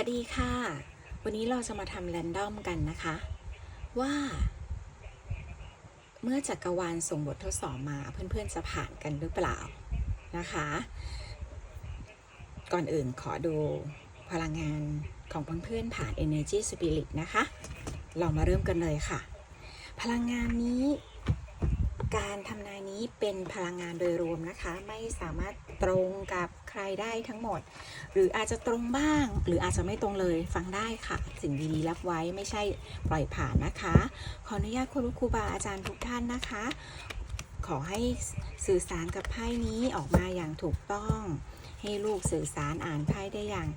วัสดีค่ะ วันนี้เราจะมาทำแรนดอมกันนะคะ ว่า เมื่อจักรวาลส่งบททดสอบมาเพื่อนๆจะผ่านกันหรือเปล่านะคะ ก่อนอื่นขอดูพลังงานของเพื่อนๆผ่าน Energy Spirit นะคะ เรามาเริ่มกันเลยค่ะ พลังงานนี้ การทำนายนี้เป็นพลังงานโดยรวมนะคะ ไม่สามารถตรงกับ รได้ทั้งหมด หรืออาจจะตรงบ้าง หรืออาจจะไม่ตรงเลยฟังได้ค่ะ สิ่งดีๆรับไว้ไม่ใช่ปล่อยผ่านนะคะ ขออนุญาตคุณครูบาอาจารย์ทุกท่านนะคะ ขอให้สื่อสารกับไพ่นี้ออกมาอย่างถูกต้อง ให้ลูกสื่อสารอ่านไพ่ได้อย่าง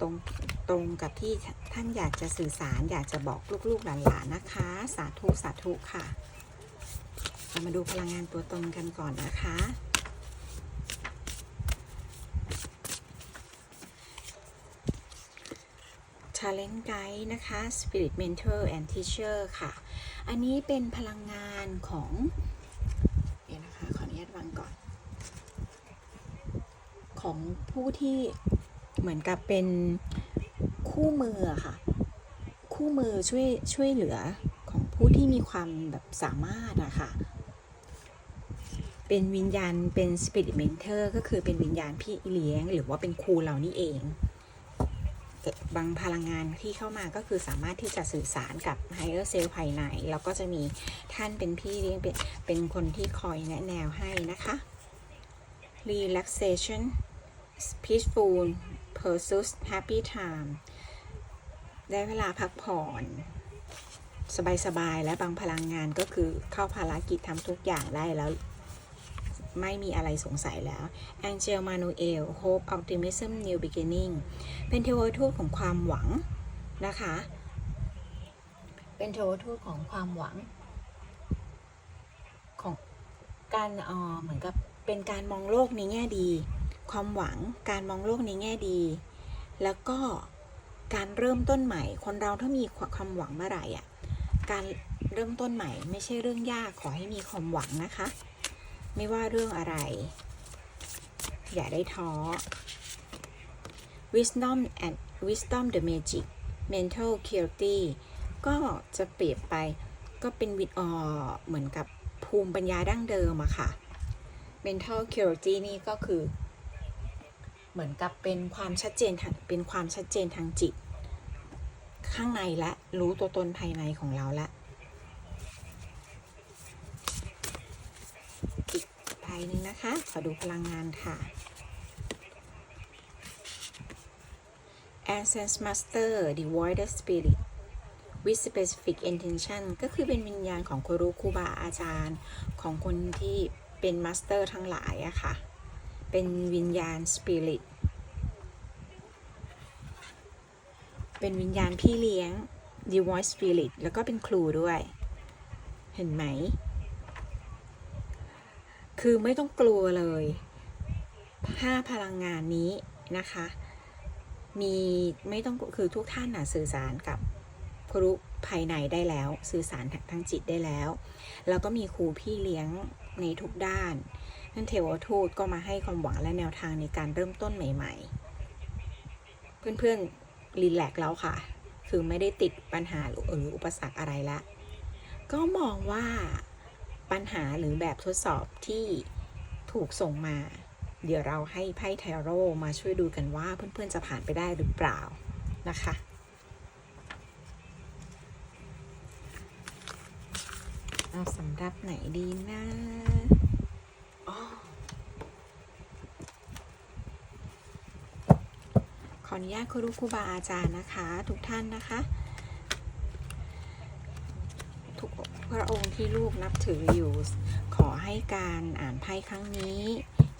ตรงตรงกับที่ท่านอยากจะสื่อสารอยากจะบอกลูกๆหลานๆนะคะ สาธุสาธุค่ะเรามาดูพลังงานตัวตนกันก่อนนะคะ Talent Guide นะคะ Spirit Mentor and Teacher ค่ะ อันนี้เป็นพลังงานของ เดี๋ยวนะคะ ขออนุญาตวางก่อน ของผู้ที่เหมือนกับเป็นคู่มือค่ะ คู่มือช่วยช่วยเหลือของผู้ที่มีความแบบสามารถอะค่ะเป็นวิญญาณเป็น Spirit Mentor ก็คือเป็นวิญญาณพี่เลี้ยง หรือว่าเป็นครูเรานี่เอง บางพลังงานที่เข้ามาก็คือสามารถที่จะสื่อสารกับ higher self ภายใน แล้วก็จะมีท่านเป็นพี่เลี้ยงเป็นเป็นคนที่คอยแนะแนวให้นะคะ relaxation peaceful pursuit happy time ได้เวลาพักผ่อน สบาย ๆ และบางพลังงานก็คือเข้าภารกิจทำทุกอย่างได้แล้ว ไม่มีอะไรสงสัยแล้ว Angel Manuel Hope Optimism New Beginning เป็นเทวทูตของความหวังนะคะ เป็นเทวทูตของความหวัง ของการเออเหมือนกับเป็นการมองโลกในแง่ดี ความหวังการมองโลกในแง่ดี แล้วก็การเริ่มต้นใหม่ คนเราถ้ามีความหวังเมื่อไหร่อะการเริ่มต้นใหม่ไม่ใช่เรื่องยากขอให้มีความหวังนะคะ ไม่ว่าเรื่องอะไร อย่าได้ท้อ wisdom and wisdom the magic mental clarity ก็จะเปรียบไปก็เป็นวิออเหมือนกับภูมิปัญญาดั้งเดิมอะค่ะ mental clarity นี่ก็คือ เหมือนกับเป็นความชัดเจนทางเป็นความชัดเจนทางจิต ข้างในและรู้ตัวตนภายในของเราและ อี ใบหนึ่งนะคะ ขอดูพลังงานค่ะ Essence Master Devoid Spirit with specific intention ก็คือเป็นวิญญาณของครูครูบาอาจารย์ของคนที่เป็นมาสเตอร์ทั้งหลายอะค่ะ เป็นวิญญาณ Spirit เป็นวิญญาณพี่เลี้ยง Devoid Spirit แล้วก็เป็นครูด้วย เห็นไหม คือไม่ต้องกลัวเลยถ้าพลังงานนี้นะคะ มีไม่ต้องคือทุกท่านน่ะสื่อสารกับครูภายในได้แล้ว สื่อสารทางจิตได้แล้ว แล้วก็มีครูพี่เลี้ยงในทุกด้านนั่นเทวทูตก็มาให้ความหวังและแนวทางในการเริ่มต้นใหม่ ๆ เพื่อนๆรีแลกซ์แล้วค่ะ คือไม่ได้ติดปัญหาหรืออุปสรรคอะไรละก็มองว่า ปัญหาหรือแบบทดสอบที่ถูกส่งมา เดี๋ยวเราให้ไพ่ไทโร่มาช่วยดูกันว่าเพื่อนๆจะผ่านไปได้หรือเปล่านะคะเอาสำหรับไหนดีนะขออนุญาตครูครูบาอาจารย์นะคะ ทุกท่านนะคะ ทุก พระองค์ที่ลูกนับถืออยู่ ขอให้การอ่านไพ่ครั้งนี้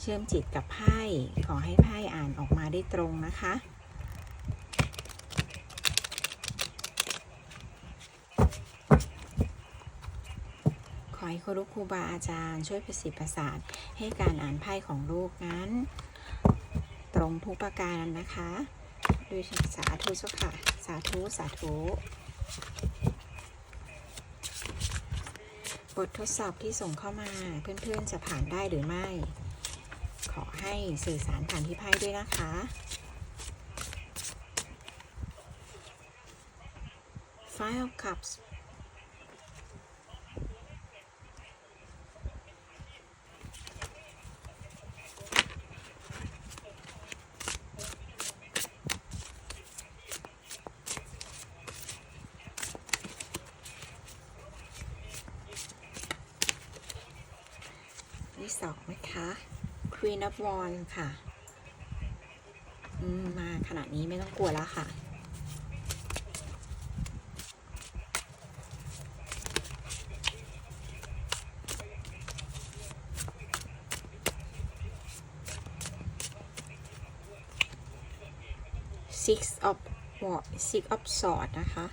เชื่อมจิตกับไพ่ขอให้ไพ่อ่านออกมาได้ตรงนะคะขอให้ครูครูบาอาจารย์ช่วยประสิทธิ์ประสานให้การอ่านไพ่ของลูกนั้น ตรงทุกประการนะคะด้วยสาธุเจ้าค่ะ สาธุ สาธุ บททดสอบที่ส่งเข้ามาเพื่อนๆจะผ่านได้หรือไม่ ขอให้สื่อสารผ่านที่ไพ่ด้วยนะคะ Five of วอนค่ะมาขนาดนี้ไม่ต้องกลัวแล้วค่ะ six of six of swords นะคะ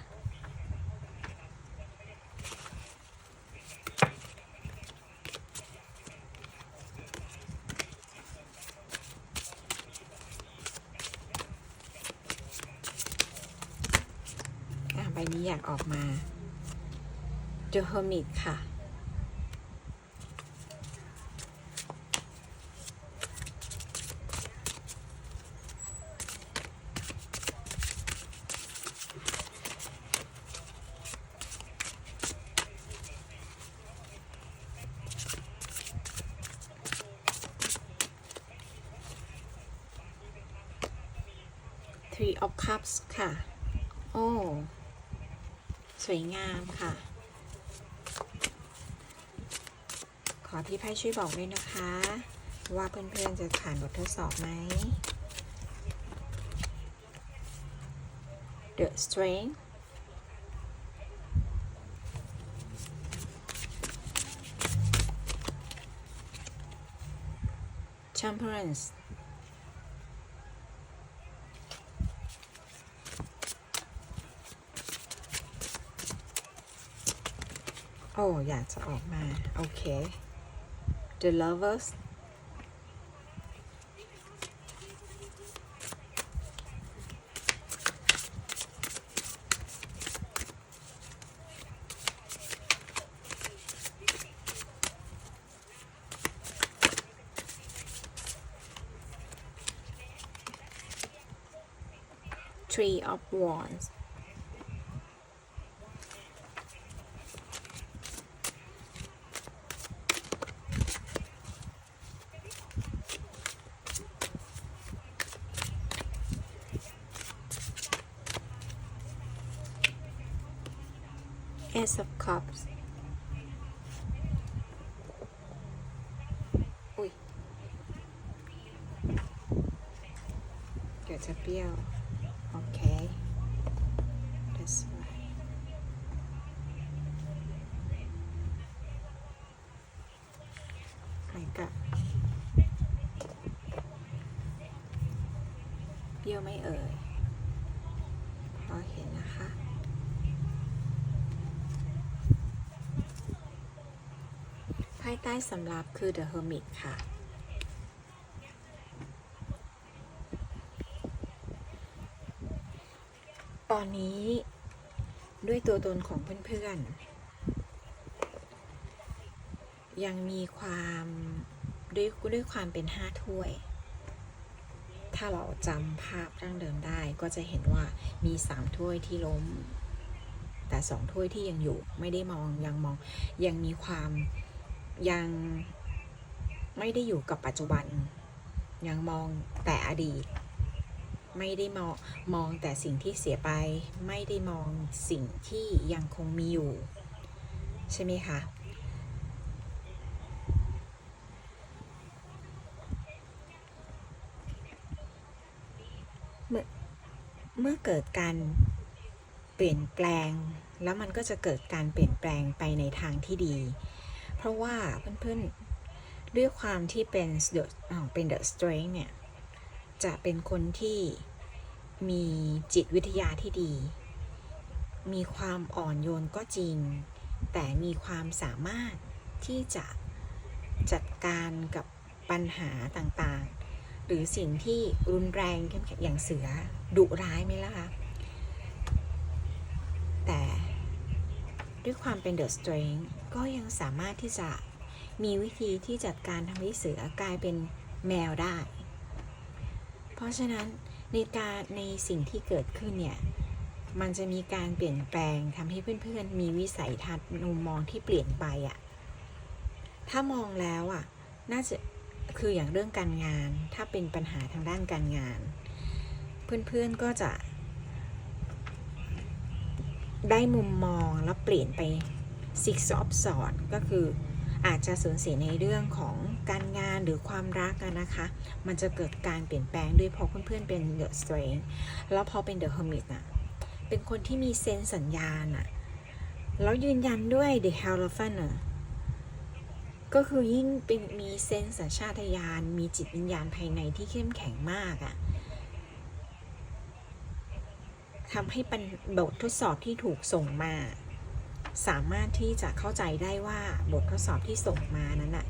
ใบนี้ ออกมา The Hermit ค่ะ Three of Cups ค่ะ สวยงามค่ะ ขอพี่ไพ่ช่วยบอกด้วยนะคะ ว่าเพื่อนๆจะผ่านบททดสอบไหม The Strength Temperance อ้ อยากจะออกมา โอเค The Lovers Tree of Wands จะเปรี้ยว โอเค that's right ไม่กะเปรี้ยวไม่เอ่ยพอเห็นนะคะภายใต้สำรับคือ The Hermit ค่ะ ตอนนี้ด้วยตัวตนของเพื่อนๆ ยังมีความด้วยด้วยความเป็นห้าถ้วย ถ้าเราจำภาพดั้งเดิมได้ก็จะเห็นว่ามีสามถ้วยที่ล้ม แต่สองถ้วยที่ยังอยู่ไม่ได้มองยังมองยังมีความยังไม่ได้อยู่กับปัจจุบัน ยังมองแต่อดีต ไม่ได้มองมองแต่สิ่งที่เสียไป ไม่ได้มองสิ่งที่ยังคงมีอยู่ ใช่ไหมคะเมื่อเมื่อเกิดการเปลี่ยนแปลง แล้วมันก็จะเกิดการเปลี่ยนแปลงไปในทางที่ดี เพราะว่าเพื่อนๆด้วยความที่เป็น the อ่าเป็น the strength เนี่ย จะเป็นคนที่มีจิตวิทยาที่ดี มีความอ่อนโยนก็จริง แต่มีความสามารถที่จะจัดการกับปัญหาต่างๆ หรือสิ่งที่รุนแรงเข้มแข็งอย่างเสือดุร้ายไหมล่ะคะแต่ด้วยความเป็น The Strength ก็ยังสามารถที่จะมีวิธีที่จัดการทำให้เสือกลายเป็นแมวได้ ราะฉะนั้นในการในสิ่งที่เกิดขึ้นเนี่ยมันจะมีการเปลี่ยนแปลงทำให้เพื่อนๆ มีวิสัยทัศน์มุมมองที่เปลี่ยนไปอะถ้ามองแล้วอะน่าจะคืออย่างเรื่องการงาน ถ้าเป็นปัญหาทางด้านการงาน เพื่อนๆก็จะ ได้มุมมองแล้วเปลี่ยนไป six of swords ก็คือ อาจจะสูญเสียในเรื่องของการงานหรือความรักนะคะ มันจะเกิดการเปลี่ยนแปลงด้วยเพราะเพื่อนๆเป็น the strength แล้วพอเป็น the hermit อะเป็นคนที่มีเซนสัญญาณอะแล้วยืนยันด้วย the hierophant อะก็คือยิ่งเป็นมีเซนสัญชาตญาณมีจิตวิญญาณภายในที่เข้มแข็งมากอะทำให้ปบททดสอบที่ถูกส่งมา สามารถที่จะเข้าใจได้ว่าบททดสอบที่ส่งมานั้นน่ะ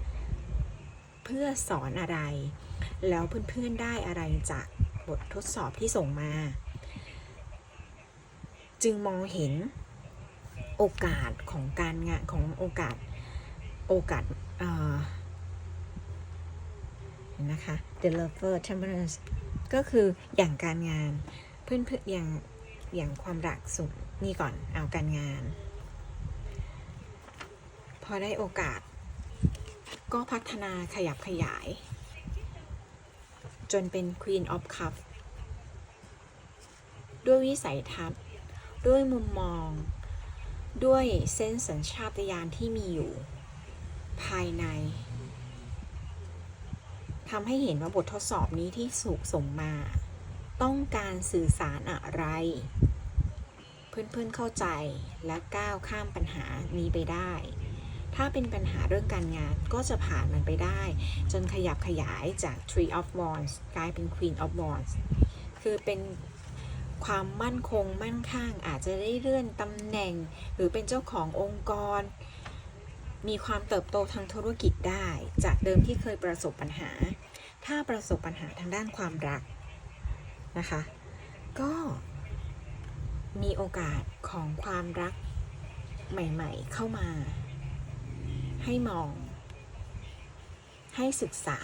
เพื่อสอนอะไร แล้วเพื่อนๆได้อะไรจากบททดสอบที่ส่งมา จึงมองเห็นโอกาสของการงานของโอกาสโอกาสนะคะ the lover temperance ก็คืออย่างการงานเพื่อนๆอย่างอย่างความรักสุดนี่ก่อนเอาการงาน อได้โอกาส ก็พัฒนาขยับขยาย จนเป็น Queen of Cup ด้วยวิสัยทัศน์ ด้วยมุมมอง ด้วยเส้นสัญชาตญาณที่มีอยู่ ภายในทำให้เห็นว่าบททดสอบนี้ที่สุกส่งมา ต้องการสื่อสารอะไร เพื่อนๆเข้าใจและก้าวข้ามปัญหานี้ไปได้ ถ้าเป็นปัญหาเรื่องการงานก็จะผ่านมันไปได้ จนขยับขยายจาก Tree of Wands กลายเป็น Queen of Wands คือเป็นความมั่นคงมั่นข้างอาจจะได้เลื่อนตำแหน่ง หรือเป็นเจ้าขององค์กร มีความเติบโตทางธุรกิจได้ จากเดิมที่เคยประสบปัญหา ถ้าประสบปัญหาทางด้านความรักนะคะ ก็มีโอกาสของความรักใหม่ ๆ เข้ามา ให้มอง ให้ศึกษา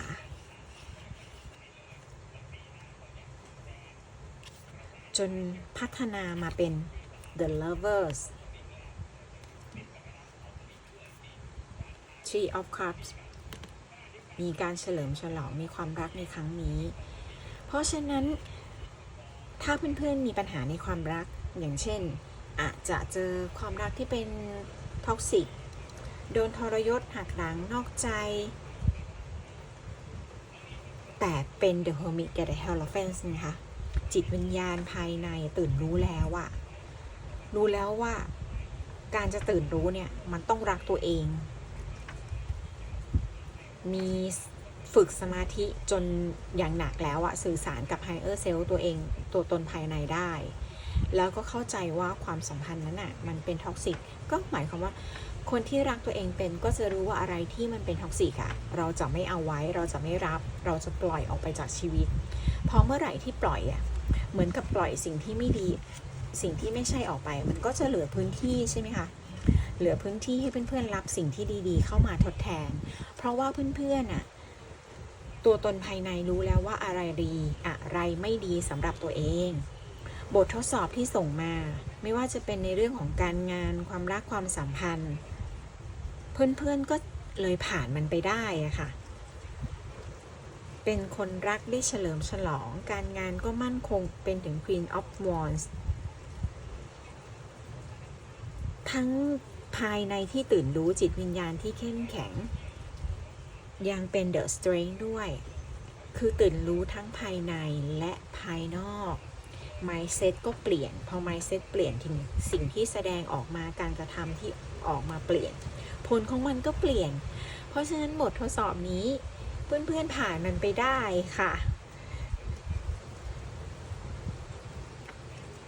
จนพัฒนามาเป็น the lovers tree of cups มีการเฉลิมฉลองมีความรักในครั้งนี้ เพราะฉะนั้น ถ้าเพื่อนๆมีปัญหาในความรักอย่างเช่น อาจจะเจอความรักที่เป็นท็อกซิก โดนทรยศหักหลังนอกใจ แต่เป็น The Hermit กับ The Hierophant นะคะ จิตวิญญาณภายในตื่นรู้แล้วอะรู้แล้วว่า การจะตื่นรู้เนี่ย มันต้องรักตัวเอง มีฝึกสมาธิจนอย่างหนักแล้วอะสื่อสารกับ Higher Self ตัวเองตัวตนภายในได้ แล้วก็เข้าใจว่าความสัมพันธ์นั้นอะมันเป็นท็อกซิก ก็หมายความว่า คนที่รักตัวเองเป็นก็จะรู้ว่าอะไรที่มันเป็นท็อกซิกอะเราจะไม่เอาไว้เราจะไม่รับ เราจะปล่อยออกไปจากชีวิตพอเมื่อไหร่ที่ปล่อยอะเหมือนกับปล่อยสิ่งที่ไม่ดี สิ่งที่ไม่ใช่ออกไป มันก็จะเหลือพื้นที่ใช่ไหมคะเหลือพื้นที่ให้เพื่อนๆรับสิ่งที่ดีๆ เข้ามาทดแทน เพราะว่าเพื่อนๆอะตัวตนภายในรู้แล้วว่าอะไรดีอะไรไม่ดีสำหรับตัวเอง บททดสอบที่ส่งมา ไม่ว่าจะเป็นในเรื่องของการงานความรักความสัมพันธ์ เพื่อนๆก็เลยผ่านมันไปได้อะค่ะ เป็นคนรักได้เฉลิมฉลอง การงานก็มั่นคงเป็นถึง Queen of Wands ทั้งภายในที่ตื่นรู้จิตวิญญาณที่เข้มแข็ง ยังเป็น The Strength ด้วย คือตื่นรู้ทั้งภายในและภายนอก mindset ก็เปลี่ยน พอ mindset เปลี่ยนถึงสิ่งที่แสดงออกมาการกระทำที่ ออกมาเปลี่ยน ผลของมันก็เปลี่ยน เพราะฉะนั้นบททดสอบนี้ เพื่อนๆผ่านมันไปได้ค่ะ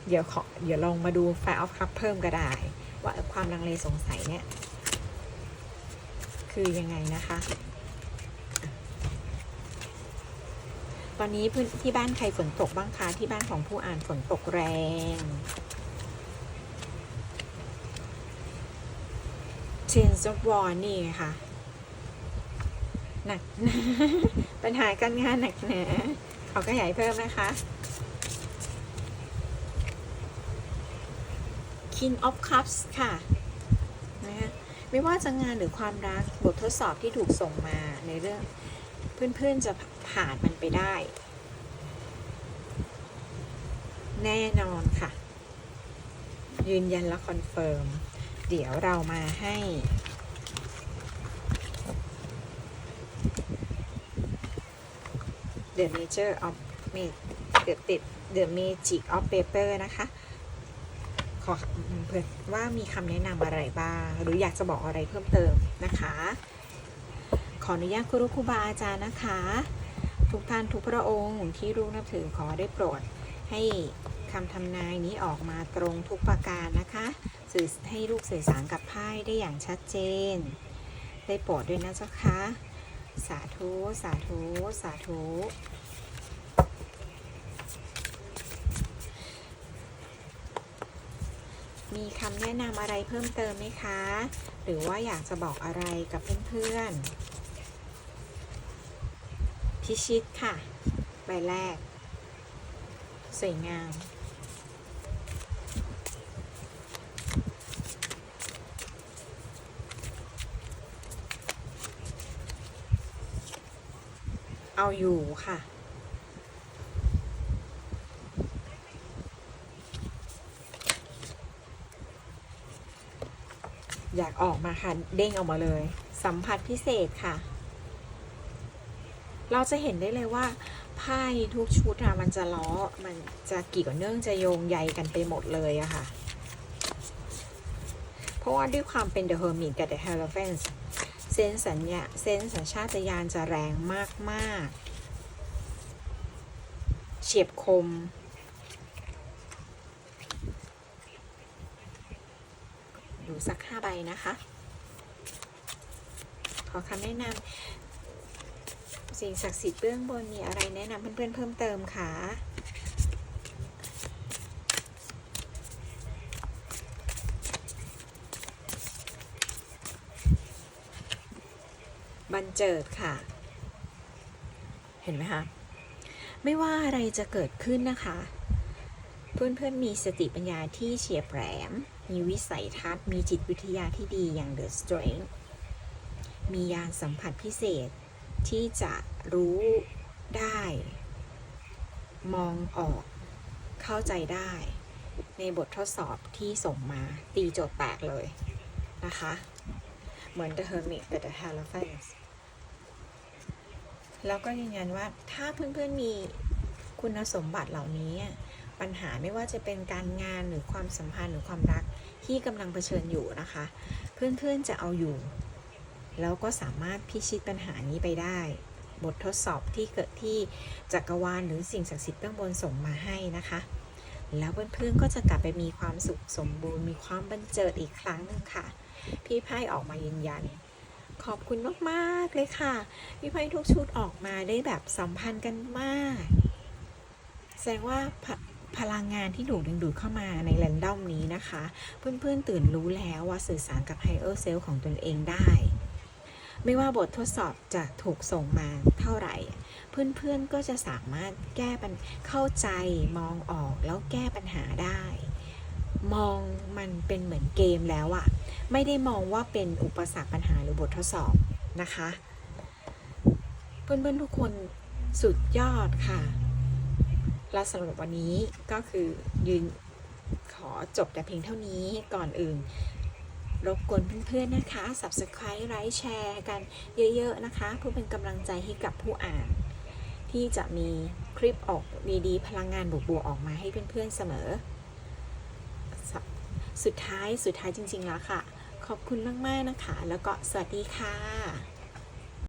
เดี๋ยวขอเดี๋ยวลองมาดู Fire of Cup เพิ่มก็ได้ ว่าความลังเลสงสัยเนี่ย คือยังไงนะคะ ตอนนี้พื้นที่บ้านใครฝนตกบ้างคะที่บ้านของผู้อ่านฝนตกแรง Change of War นี่ค่ะ หนักหนาปัญหาการงานหนักหนาขอขยายเพิ่มนะคะ King of Cups ค่ะนะคะไม่ว่าจะงานหรือความรักบททดสอบที่ถูกส่งมาในเรื่องเพื่อนๆจะผ่านมันไปได้ แน่นอนค่ะ ยืนยันและคอนเฟิร์ม เดี๋ยวเรามาให้ The Nature of Ma- The The The Magic of Paper นะคะ ขอเผื่อว่ามีคำแนะนำอะไรบ้าง หรืออยากจะบอกอะไรเพิ่มเติมนะคะ ขออนุญาตครูครูบาอาจารย์นะคะ ทุกท่านทุกพระองค์ที่รู้นับถือขอได้โปรดให้ คำทำนายนี้ออกมาตรงทุกประการนะคะ สื่อให้ลูกสื่อสารกับไพ่ได้อย่างชัดเจน ได้โปรดด้วยนะเจ้าคะสาธุ สาธุ สาธุมีคำแนะนำอะไรเพิ่มเติมไหมคะ หรือว่าอยากจะบอกอะไรกับเพื่อนๆ พิชิตค่ะ ใบแรก สวยงาม เอาอยู่ค่ะ อยากออกมาค่ะ เด้งออกมาเลย สัมผัสพิเศษค่ะ เราจะเห็นได้เลยว่าไพ่ทุกชุดอะมันจะล้อ มันจะกี่กับเนื่องจะโยงใยกันไปหมดเลยอะค่ะ เพราะว่าด้วยความเป็น The Hermit กับ The Hierophant เซนสัญญาเซนส์สัญชาตญาณจะแรงมากๆ เฉียบคม ดูสักห้าใบนะคะ ขอคำแนะนำสิ่งศักดิ์สิทธิ์เบื้องบนมีอะไรแนะนำเพื่อนๆเพิ่มเติมคะบัน เจิดค่ะ เห็นไหมคะ ไม่ว่าอะไรจะเกิดขึ้นนะคะ เพื่อนๆมีสติปัญญาที่เฉียบแหลม มีวิสัยทัศน์ มีจิตวิทยาที่ดีอย่าง The Strength มียานสัมผัสพิเศษที่จะรู้ได้ มองออก เข้าใจได้ ในบททดสอบที่ส่งมาตีโจทย์แตกเลยนะคะเหมือน The Hermit กับ The Hierophant แล้วก็ยืนยันว่าถ้าเพื่อนๆมีคุณสมบัติเหล่านี้ ปัญหาไม่ว่าจะเป็นการงานหรือความสัมพันธ์หรือความรักที่กำลังเผชิญอยู่นะคะ เพื่อนๆจะเอาอยู่ แล้วก็สามารถพิชิตปัญหานี้ไปได้ บททดสอบที่เกิดที่จักรวาลหรือสิ่งศักดิ์สิทธิ์เบื้องบนส่งมาให้นะคะ แล้วเพื่อนๆก็จะกลับไปมีความสุขสมบูรณ์มีความบันเจิดอีกครั้งหนึ่งค่ะ พี่ไพ่ออกมายืนยัน ขอบคุณมากๆเลยค่ะพี่ไพ่ทุกชุดออกมาได้แบบสัมพันธ์กันมาก แสดงว่าพพลังงานที่ถูกดึงดูดเข้ามาในแรนดอมนี้นะคะ เพื่อนๆตื่นรู้แล้วว่าสื่อสารกับไฮเออร์เซลของตนเองได้ ไม่ว่าบททดสอบจะถูกส่งมาเท่าไหร่ เพื่อนๆก็จะสามารถแก้ปัญเข้าใจมองออกแล้วแก้ปัญหาได้ มองมันเป็นเหมือนเกมแล้วอะไม่ได้มองว่าเป็นอุปสรรคปัญหาหรือบททดสอบนะคะ เพื่อนๆทุกคนสุดยอดค่ะ และสำหรับวันนี้ก็คือยืนขอจบแต่เพียงเท่านี้ก่อนอื่น รบกวนเพื่อนๆนะคะ subscribe ไลค์แชร์กันเยอะๆนะคะ เพื่อเป็นกำลังใจให้กับผู้อ่าน ที่จะมีคลิปออกดีๆพลังงานบวกๆออกมาให้เพื่อนๆเสมอ สุดท้ายสุดท้ายจริง ๆ แล้วค่ะ ขอบคุณมาก ๆ นะคะ แล้วก็สวัสดีค่ะ